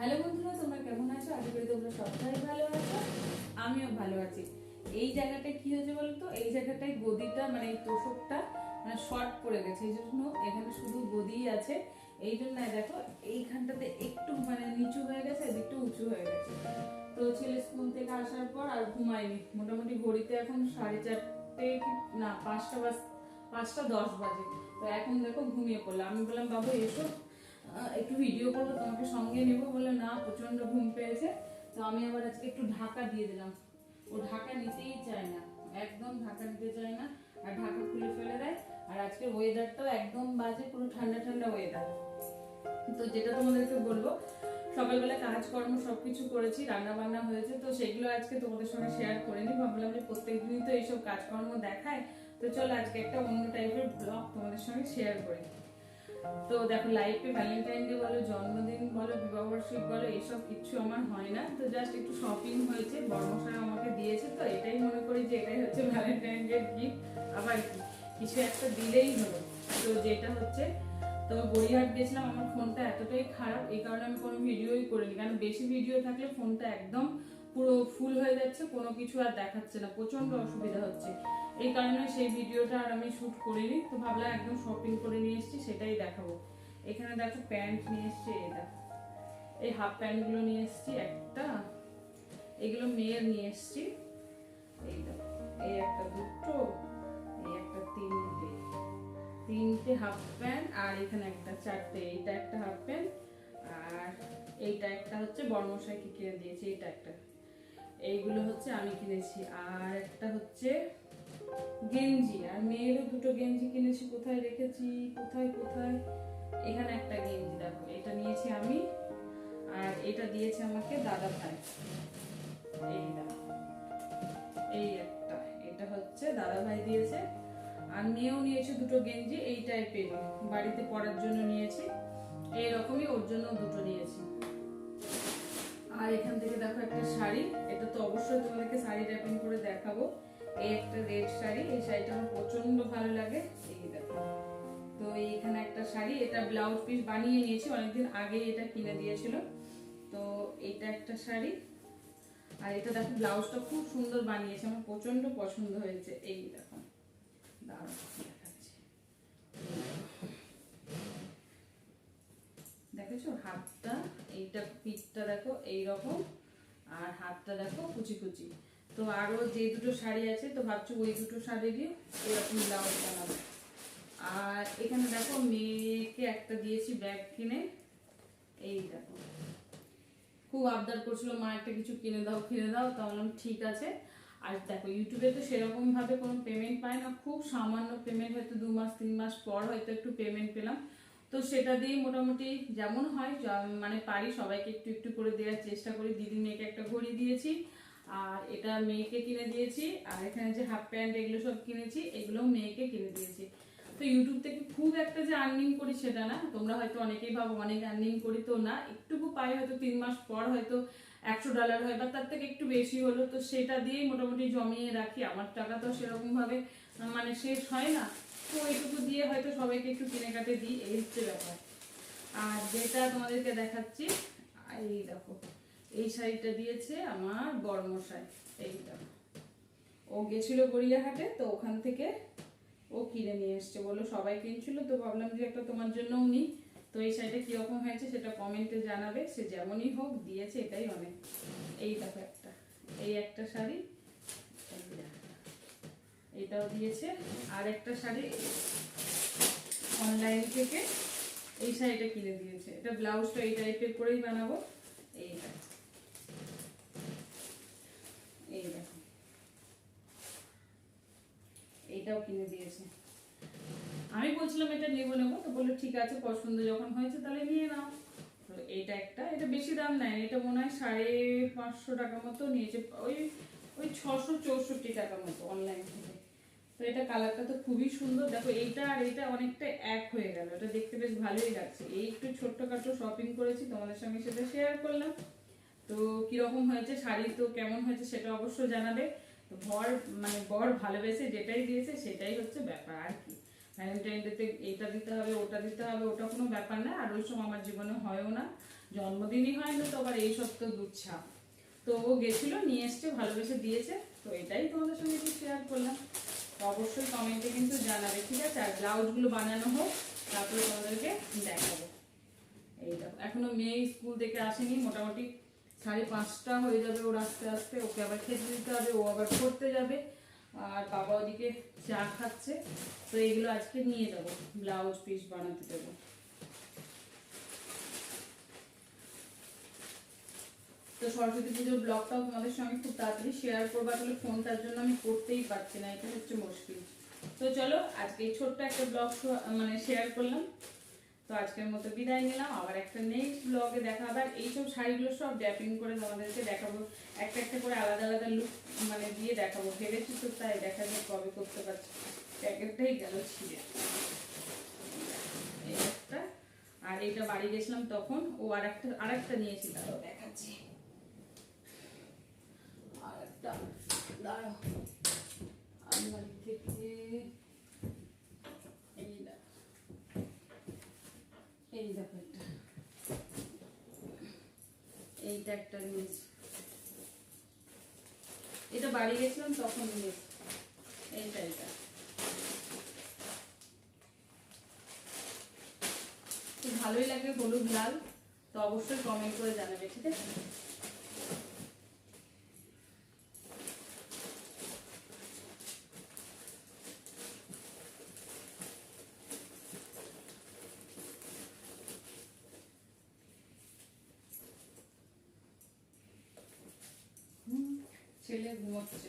Hello বন্ধুরা, তোমরা কেমন আছো? আশা করি তোমরা সবাই ভালো আছো। আমিও ভালো আছি। এই জায়গাটায় কি হয়েছে বলতো? এই জায়গাটায় গদিটা মানে এই তোষকটা মানে শর্ট পড়ে গেছে। এই জন্য এখানে শুধু গদিই আছে। এই জন্য দেখো, এইখানটাতে একটু মানে নিচু হয়ে গেছে একটু উঁচু হয়ে গেছে। তো ছেলে স্কুল থেকে আসার পর আর ঘুমায়নি। মোটামুটি ঘড়িতে এখন সাড়ে চারটে না, পাঁচটা বাজ, পাঁচটা দশ বাজে। তো এখন দেখো ঘুমিয়ে পড়ল আমি বললাম, বাবু, এসো। একটু ভিডিও করব, তোমাকে সঙ্গে নেব বলে না প্রচণ্ড ঘুম পেয়েছে। তো আমি আবার আজকে একটু ঢাকা দিয়ে দিলাম। ও ঢাকা নিতেই চায় না, একদম ঢাকা নিতে চায় না, আর ঢাকা খুলে ফেলে দেয়। আর আজকে ওয়েদারটাও একদম বাজে, পুরো ঠান্ডা ঠান্ডা ওয়েদার তো যেটা তোমাদেরকে বলব, সকালবেলা কাজকর্ম সবকিছু করেছি রান্না বান্না হয়েছে, তো সেগুলো আজকে তোমাদের সঙ্গে শেয়ার করে নি ভাবলাম যে প্রত্যেকদিনই তো এইসব কাজকর্ম দেখায়। তো চলো আজকে একটা অন্য টাইপের ব্লগ তোমাদের সঙ্গে শেয়ার করি। তো দেখো লাইফে ভ্যালেন্টাইন ডে বলো, জন্মদিন বলো, বিবাহবার্ষিক বলো এইসব কিছু আমার হয় না। তো জাস্ট একটু শপিং হয়েছে বর্মশাই আমাকে দিয়েছে, তো এটাই মনে করি যে এটাই হচ্ছে ভ্যালেন্টাইন ডে গিফট আবার কি? কিছু একটা দিলেই হলো। তো যেটা হচ্ছে, তো গড়িয়াহাট গেছিলাম, আমার ফোনটা এতটাই খারাপ, এই কারণে আমি কোনো ভিডিওই করিনি। কারণ বেশি ভিডিও থাকলে ফোনটা একদম পুরো ফুল হয়ে যাচ্ছে, কোনো কিছু আর দেখাচ্ছে না। প্রচণ্ড অসুবিধা হচ্ছে। এই কারণে সেই ভিডিওটা আর আমি শুট করিনি, তো ভাবলাম একদম শপিং করে নিয়ে এসেছি, সেটাই দেখাবো। এখানে দেখো প্যান্ট নিয়ে এসেছি এটা এই হাফ প্যান্টগুলো নিয়ে এসেছি, একটা। এগুলো মেয়ের নিয়ে এসেছি। এই এই একটা দুটো, এই একটা তিনটে। তিনটে হাফ প্যান্ট আর এখানে একটা চারটে, এইটা একটা হাফ প্যান্ট আর এইটা একটা হচ্ছে বর্মশাইকে কিনে দিয়েছি, এইটা একটা। এইগুলো হচ্ছে আমি কিনেছি, আর একটা হচ্ছে গেঞ্জি, আর মেয়েরও দুটো গেঞ্জি কিনেছি, কোথায় রেখেছি, কোথায় কোথায়? এখানে একটা গেঞ্জি, দেখো, এটা নিয়েছি আমি, আর এটা দিয়েছে আমাকে দাদা ভাই। এই এই একটা, এটা হচ্ছে দাদা ভাই দিয়েছে, আর মেয়েও নিয়েছে দুটো গেঞ্জি, এই টাইপের বাড়িতে পরার জন্য নিয়েছি, এইরকমই ওর জন্য দুটো নিয়েছি। আর এখান থেকে দেখো একটা শাড়ি, এটা তো অবশ্যই তোমাদেরকে শাড়ি র্যাপিং করে দেখাবো। এই একটা রেড শাড়ি, এই শাড়িটা আমার প্রচণ্ড ভালো লাগে। এই তো এইখানে একটা শাড়ি, এটা ব্লাউজ পিস বানিয়ে নিয়েছি, অনেকদিন আগে এটা কিনে দিয়েছিল। তো এটা একটা শাড়ি। আর এটা দেখো ব্লাউজটা খুব সুন্দর বানিয়েছে, আমার প্রচণ্ড পছন্দ হয়েছে। এই দেখো। দাঁড়াও দেখাচ্ছি। দেখেছ? হাতটা, এইটা, পিঠটা দেখো এই রকম আর হাতটা দেখো, কুচি কুচি। তো আরও যে দুটো শাড়ি আছে, তো ভাবছি ওই দুটো শাড়ি দিয়ে এরকম ব্লাউজ বানাবো। আর এখানে দেখো মেয়েকে একটা দিয়েছি ব্যাগ কিনে। এই দেখো। খুব আবদার করছিল, মা, একটা কিছু কিনে দাও কিনে দাও। তা বললাম, ঠিক আছে। আর দেখো ইউটিউবে তো সেরকম ভাবে কোনো পেমেন্ট পায় না। খুব সামান্য পেমেন্ট হয়তো দু মাস, তিন মাস পর হয়তো একটু পেমেন্ট পেলাম। তো সেটা দিয়েই মোটামুটি যেমন হয় মানে পারি, সবাইকে একটু একটু করে দেওয়ার চেষ্টা করি। দিদি মেয়েকে একটা ঘড়ি দিয়েছি। আর এটা মেয়েকে কিনে দিয়েছি, আর এখানে যে হাফ প্যান্ট এগুলো সব কিনেছি এগুলো মেয়েকে কিনে দিয়েছি। তো ইউটিউব থেকে খুব একটা যে আর্নিং করি সেটা না, তোমরা হয়তো অনেকেই ভাবো অনেক আর্নিং করি তো না, একটুকু পাই হয়তো তিন মাস পর হয়তো একশো ডলার হয় বা তার থেকে একটু বেশি হলো, তো সেটা দিয়েই মোটামুটি জমিয়ে রাখি, আমার টাকা তো সেরকমভাবে মানে শেষ হয় না। তো এইটুকু দিয়ে হয়তো সবাইকে একটু কিনে কাটে দিই, এই হচ্ছে ব্যাপার। আর যেটা তোমাদেরকে দেখাচ্ছি, এই দেখো। এই শাড়িটা দিয়েছে আমার বড়মশাই, এই দেখো। ও গেছিল গড়িয়াহাটে, তো ওখান থেকে ও কিনে নিয়ে এসছে। বলো সবাই কিনছিল, তো ভাবলাম যে একটা তোমার জন্যও নিই। তো এই শাড়িটা কীরকম হয়েছে সেটা কমেন্টে জানাবে। সে যেমনই হোক, দিয়েছে এটাই অনেক। এই দেখো একটা, এই একটা শাড়ি। এটাও দিয়েছে। আর একটা শাড়ি অনলাইন থেকে এই শাড়িটা কিনে দিয়েছে। এটা ব্লাউজটা এই টাইপের করেই বানাবো। এই দেখো। এই দেখো। এইটাও কিনে দিয়েছে। আমি বলছিলাম এটা নেব নেব, তো বলল ঠিক আছে, পছন্দ যখন হয়েছে তাহলে নিয়ে নাও। একটা, এটা বেশি দাম নেয় এটা মনে হয় সাড়ে পাঁচশো টাকা মতো নিয়েছে, ওই ওই ছশো চৌষট্টি টাকা মতো অনলাইন থেকে। তো এটা কালারটা তো খুবই সুন্দর। দেখো এইটা আর এইটা অনেকটা এক হয়ে গেল, এটা দেখতে বেশ ভালোই লাগছে। এই একটু ছোট্টখাটো শপিং করেছি, তোমাদের সঙ্গে সেটা শেয়ার করলাম। তো কীরকম হয়েছে, শাড়ি তো কেমন হয়েছে সেটা অবশ্যই জানাবে। বর মানে বর ভালোবেসে যেটাই দিয়েছে সেটাই হচ্ছে ব্যাপার আর কি। ভ্যালেন্টাইন ডেতে এইটা দিতে হবে, ওটা দিতে হবে, ওটা কোনো ব্যাপার না। আর ওই সময় আমার জীবনে হয়ও না। জন্মদিনই হয় না তো আবার এই সব তো দুচ্ছা তো ও গেছিল, নিয়ে এসছে, ভালোবেসে দিয়েছে। তো এটাই তোমাদের সঙ্গে একটু শেয়ার করলাম। তো অবশ্যই কমেন্টে কিন্তু জানাবে, ঠিক আছে? আর ব্লাউজগুলো বানানো হোক, তারপরে তোমাদেরকে দেখাবো। এই দেখো, এখনও মেয়ে স্কুল থেকে আসেনি, মোটামুটি সাড়ে পাঁচটা হয়ে যাবে ওর আস্তে আস্তে, ওকে আবার খেতে দিতে হবে, ও আবার পড়তে যাবে। আর বাবা ওদিকে চা খাচ্ছে। তো এগুলো আজকে নিয়ে যাব, ব্লাউজ পিস বানাতে দেবো তো সরস্বতী পুজোর ব্লগটাও তোমাদের সঙ্গে খুব তাড়াতাড়ি শেয়ার করব, আসলে ফোন তার জন্য আমি করতেই পারছি না, এটা হচ্ছে মুশকিল। তো চলো, আজকে এই ছোট্ট একটা ব্লগ মানে শেয়ার করলাম। তো আজকের মতো বিদায় নিলাম। আবার একটা নেক্সট ব্লগে দেখা হবে। আর এইসব শাড়িগুলো সব ড্যাপিং করে তোমাদেরকে দেখাবো। একটা একটা করে আলাদা আলাদা লুক মানে দিয়ে দেখাবো। ভেবেছি তো তাই দেখা যাক কবে করতে পারছি। প্যাকেটটাই গেল ছিঁড়ে। এই একটা। আর এইটা বাড়ি গেছিলাম তখন। ও আর একটা আর একটা নিয়েছি দেখাচ্ছি। আর একটা দাঁড়াও। আলমারি থেকে এই দেখো এই দেখো একটা এইটা একটা নিয়েছি। এটা বাড়ি গেছিলাম তখন নিয়েছি এইটা এটা ভালোই লাগে হলুদ লাল, তো অবশ্যই কমেন্ট করে জানাবে, ঠিক আছে? ছেলে ঘুমোচ্ছে